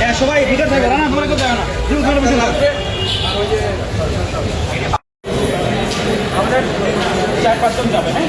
হ্যাঁ, সবাই ভিতরে থাকবে না তোমার কোথাও না তুমি ওখানে বসে আমাদের চার পাঁচজন যাবে হ্যাঁ?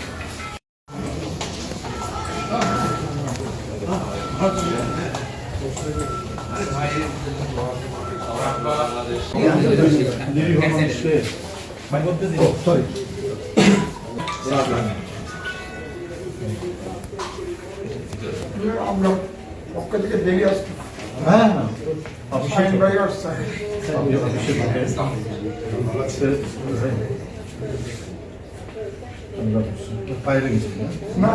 আমরা পক্ষ থেকে বেরিয়ে আসছি হ্যাঁ শাহিন ভাই আর সাহেব পায়ে লেগেছে না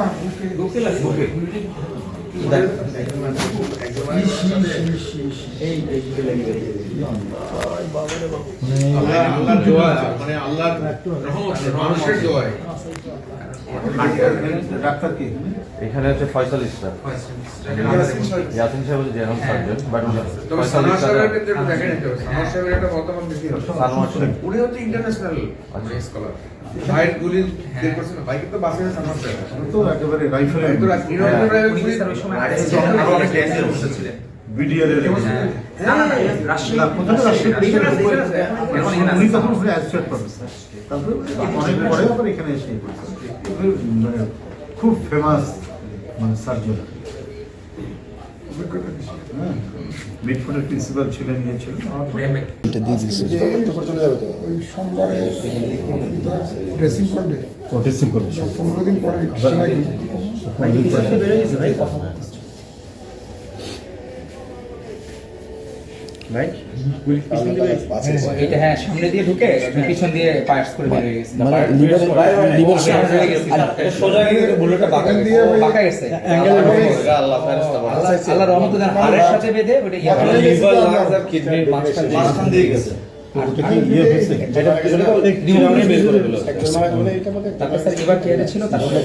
আল্লাহর মানে রহমত মানুষের দোয়া ডাক্তার কি এখানে হচ্ছে ফয়সাল ইসলাম। ইয়াসিন সাহেব। হচ্ছে general surgeon but Faisal Islam উনি হচ্ছে ইন্টারন্যাশনাল আচ্ছা। স্কলার ভাইয়ের গুলি বের করছে না। ভাই কিন্তু বাসে তো একেবারে তো রাইফেল বিডিআর এর রাজশাহী না, প্রথমে রাজশাহী এখানে আছে, এখানে আছে। এখন এখানে আছে। উনি তখন ওখানে অ্যাসিস্ট্যান্ট প্রফেসর তারপরে অনেক পরে আবার এখানে এসে ইয়ে মানে খুব ফেমাস মানে সার্জন মিটফোর্ডের প্রিন্সিপাল ছিলেন ইয়ে ছিলেন। ওই সোমবারে ড্রেসিং করবে টেস্টিং করবে পনেরো দিন পরে এটা হ্যাঁ সামনে দিয়ে ঢুকে পিছন দিয়ে পায়ার্স করে বের হয়ে গেছে। মানে লিভার লিভার সোজা গিয়ে বুলেটটা বাঁকা দিয়ে বাঁকা গেছে। আল্লাহ ফেরেশতা আল্লাহ আল্লাহ রহমত হাড়ের সাথে বেঁধে ওটা লিভার, লাংস আর কিডনির মাঝখান দিয়ে গেছে। ওটা কি ইয়ে হয়েছে তারপর স্যার এবার কে ছিল তারপরে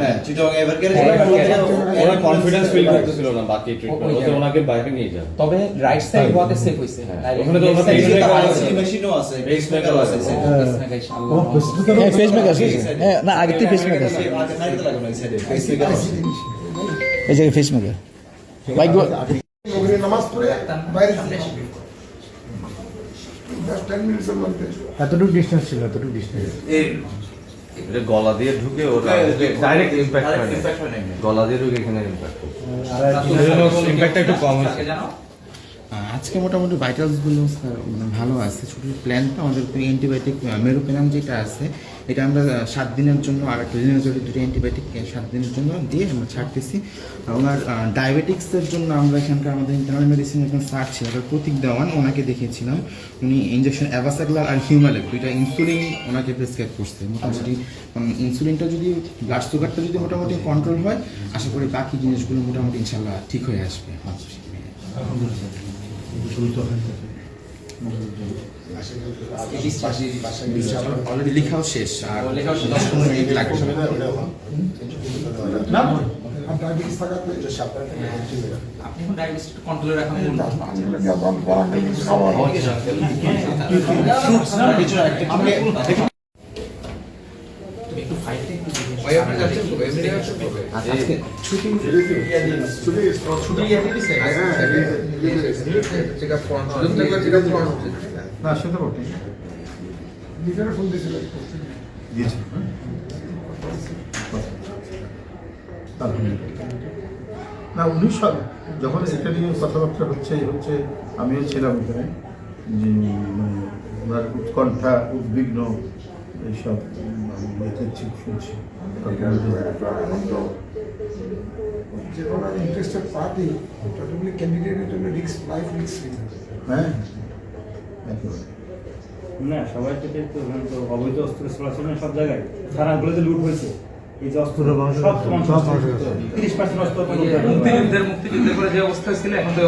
হ্যাঁ চিটং এবার কে হ্যাঁ, এবার কে- ওরা কনফিডেন্স ফিল করতেছিল না বাকি ট্রিটমেন্ট ওদের ওনাকে বাইরে নিয়ে যান তবে রাইট সাইড হওয়াতে সেফ হইছে আর ওখানে তো left side ওখানে টা pacemaker আছে। আছে। মেশিনও আছে Pacemaker আছে। Pacemaker, ইনশাআল্লাহ। হ্যাঁ ফেসমেক আছে হ্যাঁ না আগে থেকে ফেসমেক আছে নাইতে লাগানো এই জায়গায় ফেসমেকার বাইক নামাজ পড়ে বাইরে জাস্ট টেন মিনিটসের মধ্যে। এতটুকু ডিস্টেন্স ছিল এতটুকু ডিস্টেন্স গলা দিয়ে ঢুকে ওরা ডাইরেক্ট ইম্প্যাক্ট। গলা দিয়ে ঢুকে এখানে ইমপ্যাক্ট ইমপ্যাক্টটা একটু কম হয়েছে। জানো? আজকে মোটামুটি ভাইটালসগুলো মানে ভালো আছে। ছুটির প্ল্যানটা আমাদের অ্যান্টিবায়োটিক মেরোপেনাম যেটা আছে, এটা আমরা সাত দিনের জন্য আর একটা রিনাজলি দুটো অ্যান্টিবায়োটিক সাত দিনের জন্য দিয়ে আমরা ছাড়তেছি। ওনার ডায়াবেটিক্সের জন্য আমরা এখানকার আমাদের ইন্টারনাল মেডিসিন এখন স্যার ছিল প্রতীক দেওয়ান, ওনাকে দেখিয়েছিলাম। উনি ইঞ্জেকশন অ্যাভাসাগলার আর হিউম্যালেক দুইটা ইনসুলিন ওনাকে প্রেসক্রাইব করছে। মোটামুটি ইনসুলিনটা যদি ব্লাড সুগারটা যদি মোটামুটি কন্ট্রোল হয়, আশা করি বাকি জিনিসগুলো মোটামুটি ইনশাল্লাহ ঠিক হয়ে আসবে। লেখাও শেষ আর লেখাও শেষ। দশ পনেরো মিনিট লাগবে। না? আপনি না বটে লিভারে ফোন দিয়েছিল দিয়েছে। না উনি সব যখন এটা নিয়ে কথাবার্তা হচ্ছে হচ্ছে আমিও ছিলাম ওখানে যে মানে ওনার উৎকণ্ঠা উদ্বিগ্ন এইসব আমি ইয়েতে শুনছি যে কোনো ইন্টারেস্টেড পার্টি ক্যান্ডিডেটের জন্য রিস্ক লাইফ রিস্ক হ্যাঁ না সবাই থেকে তো অবৈধ অস্ত্র চলাচল সব জায়গায়। থানাগুলোতে লুট হয়েছে। এই যে অস্ত্র সব তিরিশ পার্সেন্ট অস্ত্র মুক্তিযুদ্ধের পরে যে অবস্থা ছিল এখন তো